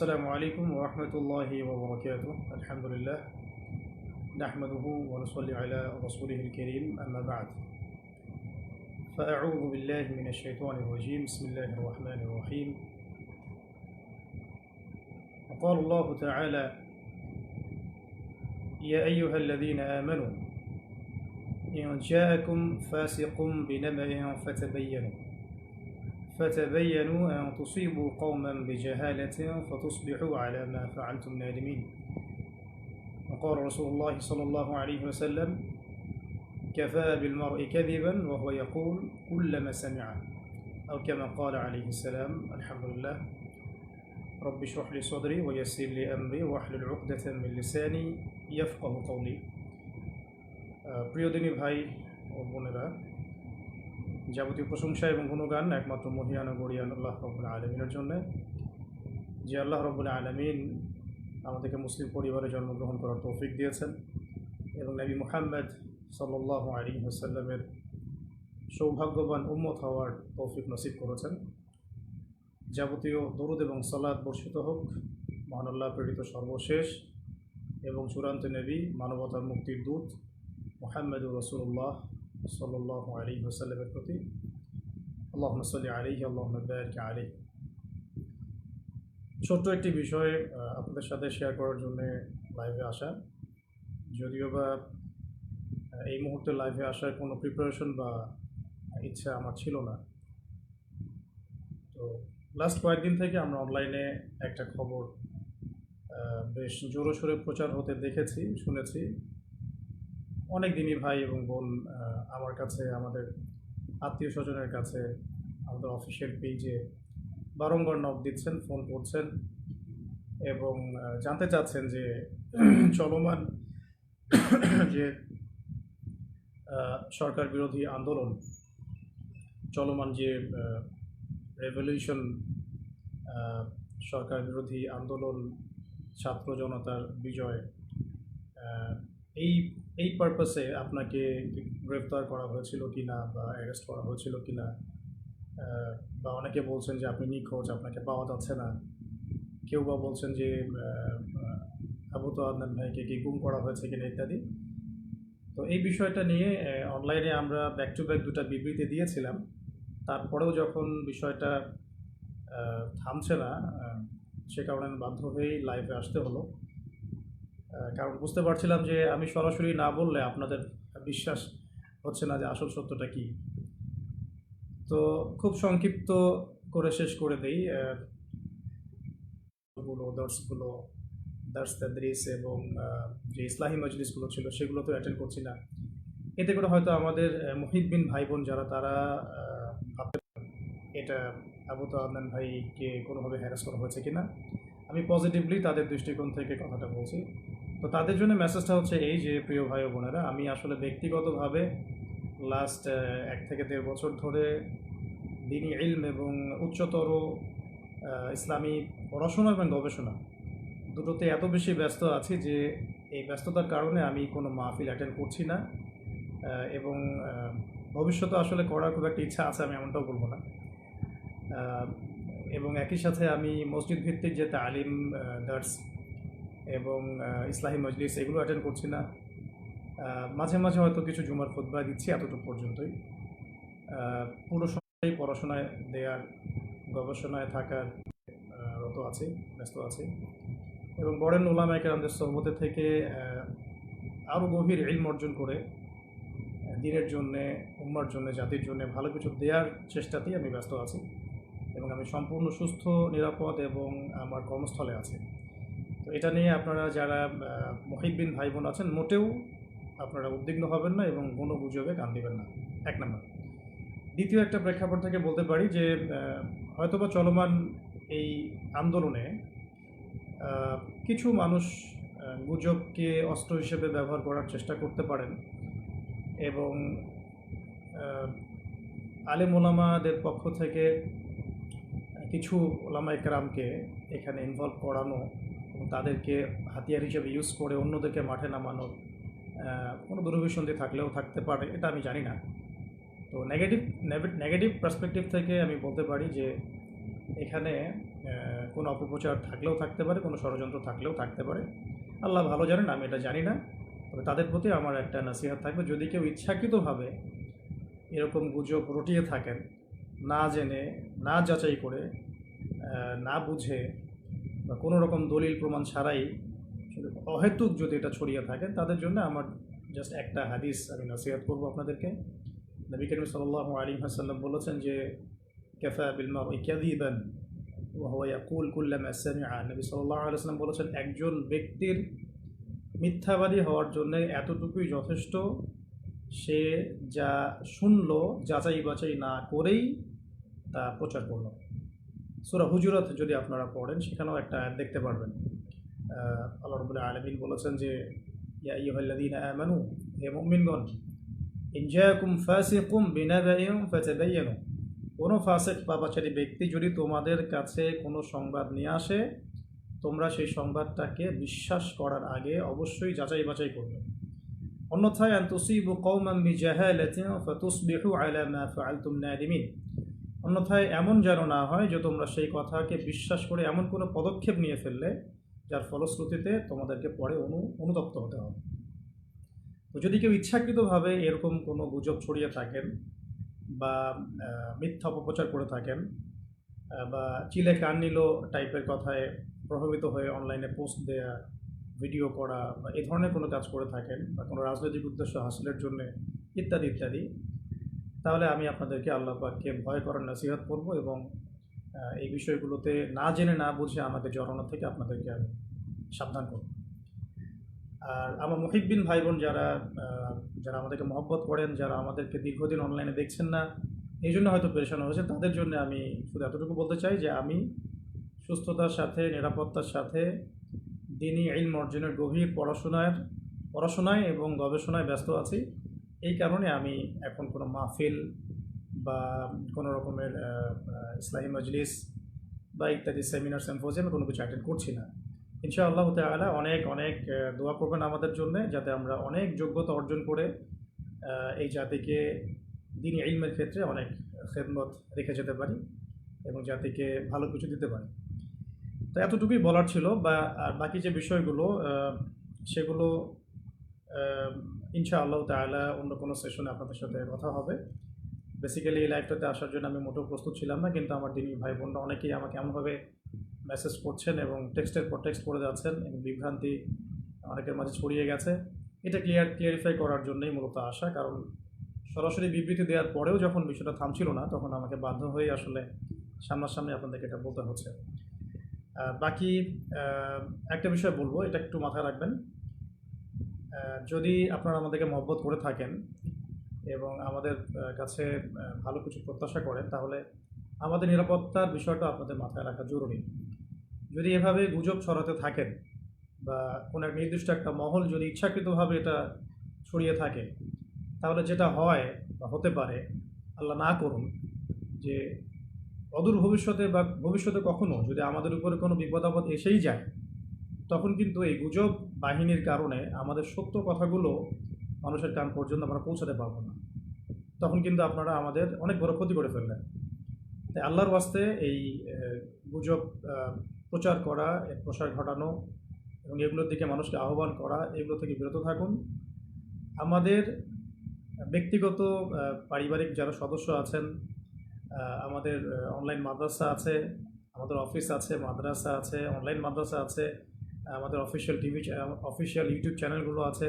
السلام عليكم ورحمة الله وبركاته. الحمد لله. نحمده ونصلي على رسوله الكريم. أما بعد. فأعوذ بالله من الشيطان الرجيم. بسم الله الرحمن الرحيم. وقال الله تعالى يا أيها الذين آمنوا إن جاءكم فاسق بنبأ فتبينوا. فتبينوا أن تصيبوا قوما بجهالة فتصبحوا على ما فعلتم نادمين وقال رسول الله صلى الله عليه وسلم كفى بالمرء كذبا وهو يقول كلما سمع أو كما قال عليه السلام الحمد لله رب اشرح لي صدري ويسر لي أمري واحلل عقدة من لساني يفقه قولي আহ, প্রিয় দিনী ভাই ও বোনেরা যাবতীয় প্রশংসা এবং গুণগান একমাত্র মহিয়ান ও গরিয়ান আল্লাহ রবুল আলমিনের জন্য। যে আল্লাহ রবুল আলমিন আমাদেরকে মুসলিম পরিবারে জন্মগ্রহণ করার তৌফিক দিয়েছেন এবং নবী মুহাম্মদ সাল্লাহ আলী হাসাল্লামের সৌভাগ্যবান উম্মত হওয়ার তৌফিক নসিব করেছেন। যাবতীয় দরুদ এবং সালাদ বর্ষিত হোক, মহান আল্লাহ প্রেরিত সর্বশেষ এবং চূড়ান্ত নবী মানবতার মুক্তির দূত মোহাম্মদুর রসুল্লাহ সাল্লাহ আলী ওসাল্লামের প্রতি। আল্লাহ সাল্লি আলী আল্লাহ বারিক আলী ছোট্ট একটি বিষয় আপনাদের সাথে শেয়ার করার জন্য লাইভে আসা। যদিও বা এই মুহূর্তে লাইভে আসার কোনো প্রিপারেশন বা ইচ্ছা আমার ছিল না। তো লাস্ট কয়েকদিন থেকে আমরা অনলাইনে একটা খবর বেশ জোরো সোরে প্রচার হতে দেখেছি, শুনেছি। অনেক দিনই ভাই এবং বোন আমার কাছে, আমাদের আত্মীয় স্বজনের কাছে, আমাদের অফিসিয়াল পেজে বারংবার নক দিচ্ছেন ফোন করছেন এবং জানতে চাচ্ছেন যে চলমান যে সরকার বিরোধী আন্দোলন, চলমান যে রেভলিউশন সরকার বিরোধী আন্দোলন, ছাত্র জনতার বিজয় এই এই পারপাসে আপনাকে গ্রেফতার করা হয়েছিল কি না বা অ্যারেস্ট করা হয়েছিল কি না বা অনেকে বলছেন যে আপনি নিখোঁজ, আপনাকে পাওয়া যাচ্ছে না। কেউ বা বলছেন যে আবু তো আদনান ভাইকে কি গুম করা হয়েছে কিনা ইত্যাদি। তো এই বিষয়টা নিয়ে অনলাইনে আমরা ব্যাক টু ব্যাক দুটা বিবৃতি দিয়েছিলাম। তারপরেও যখন বিষয়টা থামছে না সে কারণে বাধ্য হয়েই লাইভে আসতে হলো। কারণ বুঝতে পারছিলাম যে আমি সরাসরি না বললে আপনাদের বিশ্বাস হচ্ছে না যে আসল সত্যটা কি। তো খুব সংক্ষিপ্ত করে শেষ করে দেই। গুলো দর্শগুলো দার্স তাদ্রিস এবং যে ইসলাহী মজলিসগুলো ছিল সেগুলো তো অ্যাটেন্ড করছি না। এতে করে হয়তো আমাদের মুহিদ্দিন ভাই বোন যারা তারা ভাবতে এটা আবু তো আদনান ভাইকে কোনোভাবে হ্যারাস করা হয়েছে কিনা, আমি পজিটিভলি তাদের দৃষ্টিকোণ থেকে কথাটা বলছি। তো তাদের জন্য মেসেজটা হচ্ছে এই যে, প্রিয় ভাই বোনেরা, আমি আসলে ব্যক্তিগতভাবে লাস্ট এক থেকে দেড় বছর ধরে দিনী ইলম এবং উচ্চতর ইসলামী পড়াশোনা এবং গবেষণা দুটোতে এত বেশি ব্যস্ত আছি যে, এই ব্যস্ততার কারণে আমি কোনো মাহফিল অ্যাটেন্ড করছি না এবং ভবিষ্যতে আসলে করার খুব একটা ইচ্ছা আছে আমি এমনটাও বলব না। এবং একই সাথে আমি মসজিদ ভিত্তিক যে তালিম দার্স এবং ইসলাহী মজলিস এগুলো অ্যাটেন্ড করছি না। মাঝে মাঝে হয়তো কিছু জুমার খুতবা দিচ্ছি এতটুকু পর্যন্তই। পুরো সময় পড়াশোনায় দেওয়ার গবেষণায় থাকার রত আছে, ব্যস্ত আছে। এবং বড়েন ওলামা আমাদের সহমতে থেকে আরও গভীর ইলম অর্জন করে, দিনের জন্যে, উম্মার জন্য, জাতির জন্য ভালো কিছু দেওয়ার চেষ্টাতেই আমি ব্যস্ত আছি। এবং আমি সম্পূর্ণ সুস্থ, নিরাপদ এবং আমার কর্মস্থলে আছি। এটা নিয়ে আপনারা যারা মহিবিন ভাই বোন আছেন, মোটেও আপনারা উদ্বিগ্ন হবেন না এবং কোনো গুজবে কান দিবেন না। এক নম্বর। দ্বিতীয় একটা প্রেক্ষাপট থেকে বলতে পারি যে হয়তোবা চলমান এই আন্দোলনে কিছু মানুষ গুজবকে অস্ত্র হিসেবে ব্যবহার করার চেষ্টা করতে পারেন এবং আলেম ওলামাদের পক্ষ থেকে কিছু ওলামা একরামকে এখানে ইনভলভ করানো তাদেরকে হাতিয়ার হিসেবে ইউজ করে অন্যদেরকে মাঠে নামানোর কোনো দুরভিসন্ধি থাকলেও থাকতে পারে, এটা আমি জানি না। তো নেগেটিভ নেগেটিভ পার্সপেক্টিভ থেকে আমি বলতে পারি যে, এখানে কোনো অপপ্রচার থাকলেও থাকতে পারে, কোনো ষড়যন্ত্র থাকলেও থাকতে পারে। আল্লাহ ভালো জানেন, আমি এটা জানি না। তবে তাদের প্রতি আমার একটা নাসিহাত থাকবে, যদি কেউ ইচ্ছাকৃতভাবে এরকম গুজব রটিয়ে থাকেন, না জেনে, না যাচাই করে না বুঝে বা কোনো রকম দলিল প্রমাণ ছাড়াই অহেতুক যদি এটা ছড়িয়ে থাকে, তাদের জন্য আমার জাস্ট একটা হাদিস আমি নসিহাত করব আপনাদেরকে। নবী করিম সাল্লাহ আলী হাসাল্লাম বলেছেন যে, কেফা বিলমা ইকাদিবান ওয়াহুয়া ইয়াকুল কুল্লামা নবী সাল্লাল্লাহু আলাইহি ওয়াসাল্লাম বলেছেন, একজন ব্যক্তির মিথ্যাবাদী হওয়ার জন্য এতটুকুই যথেষ্ট, সে যা শুনলো যাচাই বাছাই না করেই তা প্রচার করল। সুরা হুজুরত যদি আপনারা পড়েন, সেখানেও একটা আয়াত দেখতে পারবেন। আল্লাহ রবুল্লাহ আলমিন বলেছেন যে, ইয়া ইয়ুহাল্লাযীনা আমানু, হে মুমিনগণ, ইন জাআকুম ফাসিকুম বিনাবাইন ফাতাবায়ানু কোনো ফাসেক, পাপাচারী ব্যক্তি যদি তোমাদের কাছে কোনো সংবাদ নিয়ে আসে, তোমরা সেই সংবাদটাকে বিশ্বাস করার আগে অবশ্যই যাচাই বাছাই করবে। অন্যথায়, আন তুসিবু কওমান বিজাহালাতিন ফাতুসবিহু আলা মা ফাআলতুম নাদিমিন। অন্যথায় এমন যেন না হয় যে তোমরা সেই কথাকে বিশ্বাস করে এমন কোনো পদক্ষেপ নিয়ে ফেললে যার ফলশ্রুতিতে তোমাদেরকে পরে অনু, অনুতপ্ত হতে হবে। তো যদি কেউ ইচ্ছাকৃতভাবে এরকম কোনো গুজব ছড়িয়ে থাকেন বা মিথ্যা অপপ্রচার করে থাকেন বা চিলে কান নিল টাইপের কথায় প্রভাবিত হয়ে অনলাইনে পোস্ট দেয়া, ভিডিও করা বা এ ধরনের কোনো কাজ করে থাকেন বা কোনো রাজনৈতিক উদ্দেশ্য হাসিলের জন্য, ইত্যাদি ইত্যাদি তাহলে আমি আপনাদেরকে আল্লাহ পাককে ভয় করার নসিহত করব এবং এই বিষয়গুলোতে না জেনে না বুঝে আমাকে জড়ানো থেকে আপনাদেরকে আমি সাবধান করব। আর আমার মহিবিন ভাই বোন যারা যারা আমাদেরকে মহব্বত করেন, যারা আমাদেরকে দীর্ঘদিন অনলাইনে দেখছেন না, এই জন্য হয়তো পেরেশানো হয়েছে তাদের জন্য আমি শুধু এতটুকু বলতে চাই যে আমি সুস্থতার সাথে, নিরাপত্তার সাথে দিনই ইলম অর্জনের গভীর পড়াশোনার, পড়াশোনায় এবং গবেষণায় ব্যস্ত আছি। এই কারণে আমি এখন কোনো মাহফিল বা কোনো রকমের ইসলামী মজলিস বা ইত্যাদি সেমিনার, সেম্পোজিয়ামে কোনো কিছু অ্যাটেন্ড করছি না। ইনশাআল্লাহ তাআলা অনেক অনেক দোয়া করবেন আমাদের জন্য যাতে আমরা অনেক যোগ্যতা অর্জন করে এই জাতিকে দিন ইলমের ক্ষেত্রে অনেক খেদমত রেখে যেতে পারি এবং জাতিকে ভালো কিছু দিতে পারি। তো এতটুকুই বলার ছিল বা, আর বাকি যে বিষয়গুলো সেগুলো আহ, ইনশাআল্লাহ তাআলা অন্য কোনো সেশনে আপনাদের সাথে কথা হবে। বেসিক্যালি এই লাইভটাতে আসার জন্য আমি মোটেও প্রস্তুত ছিলাম না কিন্তু আমার দিনী ভাই বোনরা অনেকেই আমাকে এমনভাবে মেসেজ করছেন এবং টেক্সটের পর টেক্সট করে যাচ্ছেন এবং বিভ্রান্তি অনেকের মাঝে ছড়িয়ে গেছে। এটা ক্লিয়ার ক্লিয়ারিফাই করার জন্যই মূলত আসা কারণ সরাসরি বিবৃতি দেওয়ার পরেও যখন বিষয়টা থামছিল না তখন আমাকে বাধ্য হয়ে আসলে সামনাসামনি আপনাদেরকে এটা বলতে হচ্ছে। বাকি একটা বিষয় বলব এটা একটু মাথায় রাখবেন। যদি আপনারা আমাদেরকে মহব্বত করে থাকেন এবং আমাদের কাছে ভালো কিছু প্রত্যাশা করেন, তাহলে আমাদের নিরাপত্তার বিষয়টা আপনাদের মাথায় রাখা জরুরি। যদি এভাবে গুজব ছড়াতে থাকেন বা কোনো এক নির্দিষ্ট একটা মহল যদি ইচ্ছাকৃতভাবে এটা ছড়িয়ে থাকে, তাহলে যেটা হয় বা হতে পারে, আল্লাহ না করুন যে অদূর ভবিষ্যতে বা ভবিষ্যতে কখনো যদি আমাদের উপরে কোনো বিপদ আপদ এসেই যায়, তখন কিন্তু এই গুজব বাহিনীর কারণে আমাদের সত্য কথাগুলো মানুষের কান পর্যন্ত আমরা পৌঁছাতে পারব না। তখন কিন্তু আপনারা আমাদের অনেক বড় ক্ষতি করে ফেললেন। তাই আল্লাহর ওয়াস্তে এই গুজব প্রচার করা, এর প্রসার ঘটানো এবং এগুলোর দিকে মানুষকে আহ্বান করা, এগুলো থেকে বিরত থাকুন। আমাদের ব্যক্তিগত পারিবারিক যারা সদস্য আছেন আমাদের অনলাইন মাদ্রাসা আছে, আমাদের অফিস আছে, মাদ্রাসা আছে অনলাইন মাদ্রাসা আছে আমাদের অফিসিয়াল টিভি অফিসিয়াল ইউটিউব চ্যানেলগুলো আছে।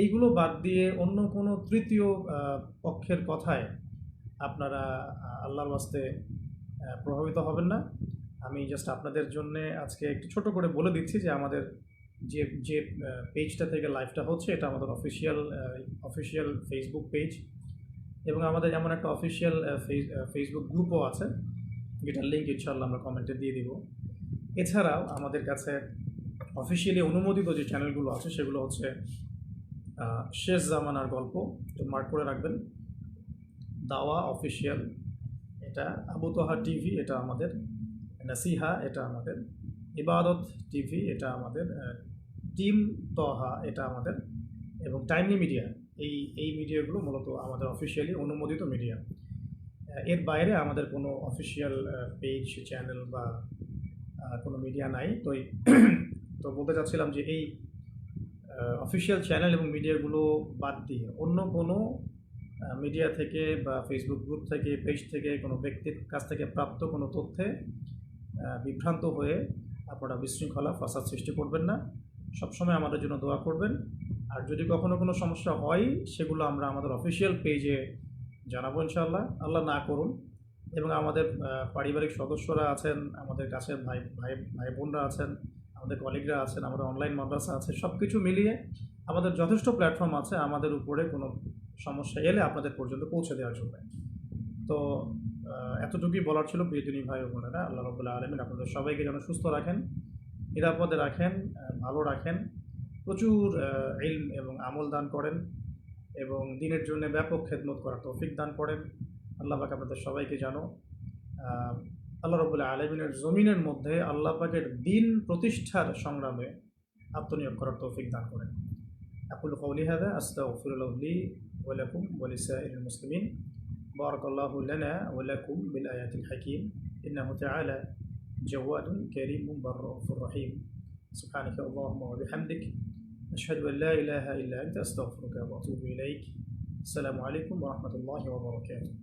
এইগুলো বাদ দিয়ে অন্য কোনো তৃতীয় পক্ষের কথায় আপনারা আল্লাহর বাস্তে প্রভাবিত হবেন না। আমি জাস্ট আপনাদের জন্য আজকে একটু ছোট করে বলে দিচ্ছি যে আমাদের যে যে পেজটা থেকে লাইভটা হচ্ছে, এটা আমাদের অফিসিয়াল অফিসিয়াল ফেসবুক পেজ এবং আমাদের এমন একটা অফিসিয়াল ফেসবুক গ্রুপও আছে। যেটার লিঙ্ক ইনশাল্লাহ আমরা কমেন্টে দিয়ে দিব। এছাড়াও আমাদের কাছে অফিসিয়ালি অনুমোদিত যে চ্যানেলগুলো আছে, সেগুলো হচ্ছে শেষ জামানার গল্প। তো মার্ক করে রাখবেন। দাওয়া অফিসিয়াল এটা আবু তোহা টিভি, এটা আমাদের। নাসিহা, এটা আমাদের। ইবাদত টিভি, এটা আমাদের। টিম তহা, এটা আমাদের। এবং টাইমলি মিডিয়া এই এই মিডিয়াগুলো মূলত আমাদের অফিসিয়ালি অনুমোদিত মিডিয়া এর বাইরে আমাদের কোনো অফিসিয়াল পেজ চ্যানেল বা কোনো মিডিয়া নাই। তো তো বলতে চাচ্ছিলাম যে এই অফিসিয়াল চ্যানেল এবং মিডিয়াগুলো বাদ দিয়ে অন্য কোনো মিডিয়া থেকে বা ফেসবুক গ্রুপ থেকে পেজ থেকে কোনো ব্যক্তির কাছ থেকে প্রাপ্ত কোনো তথ্যে বিভ্রান্ত হয়ে আপনারা বিশৃঙ্খলা, ফাসাদ সৃষ্টি করবেন না। সবসময় আমাদের জন্য দোয়া করবেন। আর যদি কখনো কোনো সমস্যা হয়, সেগুলো আমরা আমাদের অফিসিয়াল পেজে জানাব ইনশাআল্লাহ। আল্লাহ না করুন। এবং আমাদের পারিবারিক সদস্যরা আছেন, আমাদের কাছে ভাই ভাই ভাই বোনরা আছেন আমাদের কলিগরা আছেন, আমাদের অনলাইন মাদ্রাসা আছে সব কিছু মিলিয়ে আমাদের যথেষ্ট প্ল্যাটফর্ম আছে আমাদের উপরে কোনো সমস্যা এলে আপনাদের পর্যন্ত পৌঁছে দেওয়ার জন্য। তো এতটুকুই বলার ছিল প্রিয়জনী ভাই ও বোনেরা, আল্লাহ রবুল্লাহ আলমিন আপনাদের সবাইকে যেন সুস্থ রাখেন, নিরাপদে রাখেন ভালো রাখেন, প্রচুর ইল এবং আমল দান করেন এবং দিনের জন্য ব্যাপক খেদমত করার তৌফিক দান করেন। আল্লাহ পাক আপনাদের সবাইকে জানো আল্লাহ রবুল্লাহ আলমিনের জমিনের মধ্যে আল্লাহ পাকের দিন প্রতিষ্ঠার সংগ্রামে আত্মনিয়োগ করার তৌফিক দান করেন أقول قولي هذا أستغفر الله لي ولكم ولسائر المسلمين بارك الله لنا ولكم بالآيات الحكيم إنه تعالى جواد كريم بر رحيم سبحانك اللهم وبحمدك أشهد أن لا إله إلا أنت أستغفرك وأتوب إليك السلام عليكم ورحمة الله وبركاته